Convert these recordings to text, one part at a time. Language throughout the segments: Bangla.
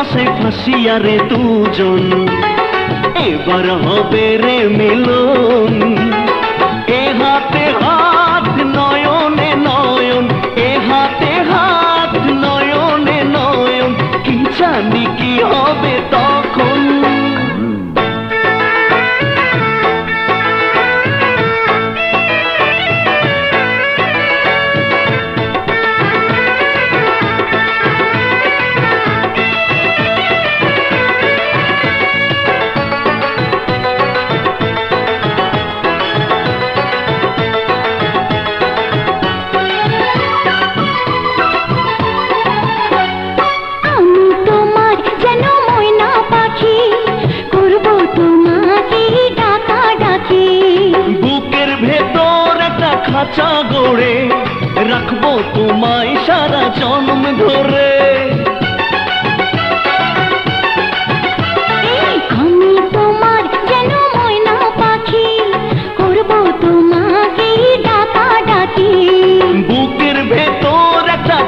ভালোবাসায় ফাঁসিয়া দুজন। এবার হবে রে মিলন। এ হাতে হাত, নয়নে নয়ন। এ হাতে হাত, নয়নে নয়ন। কি জানি কি হবে তখন? খাঁচা গড়ে রাখব তোমায় সারা জন্ম ধরে।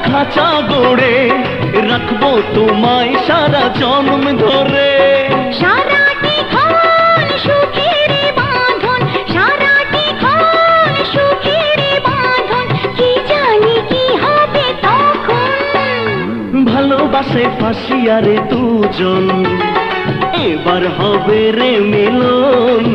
খাঁচা গড়ে রাখব তোমায় সারা জন্ম ধরে। সারাটি ভালোবাসে ফাঁসিয়া রে দুজন এবার হবে রে মিলন।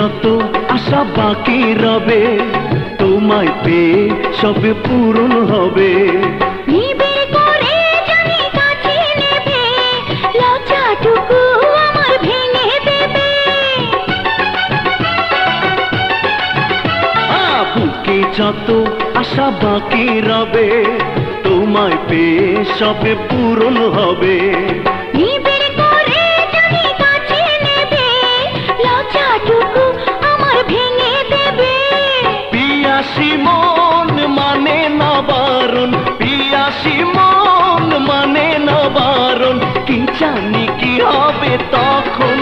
যত আশা বাকি রবে তোমায় পেয়ে সবে পূরণ হবে। যত আশা বাকি রবে তোমায় পেয়ে সবে পূরণ হবে। কি জানি কি হবে তখন?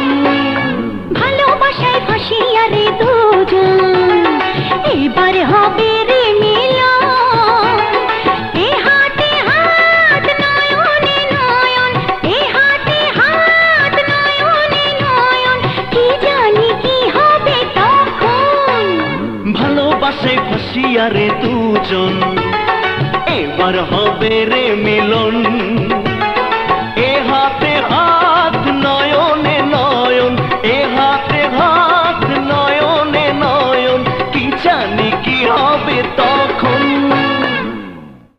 ভালোবাসায় ফাঁসিয়া রে দুজন এবার হবে রে মিলন। এ হাতে হাত নয়নে নয়ন এ হাতে হাত নয়নে নয়ন কি জানি কি হবে তখন? ভালোবাসে ফাঁসিয়া রে দুজন এবার হবে রে মিলন।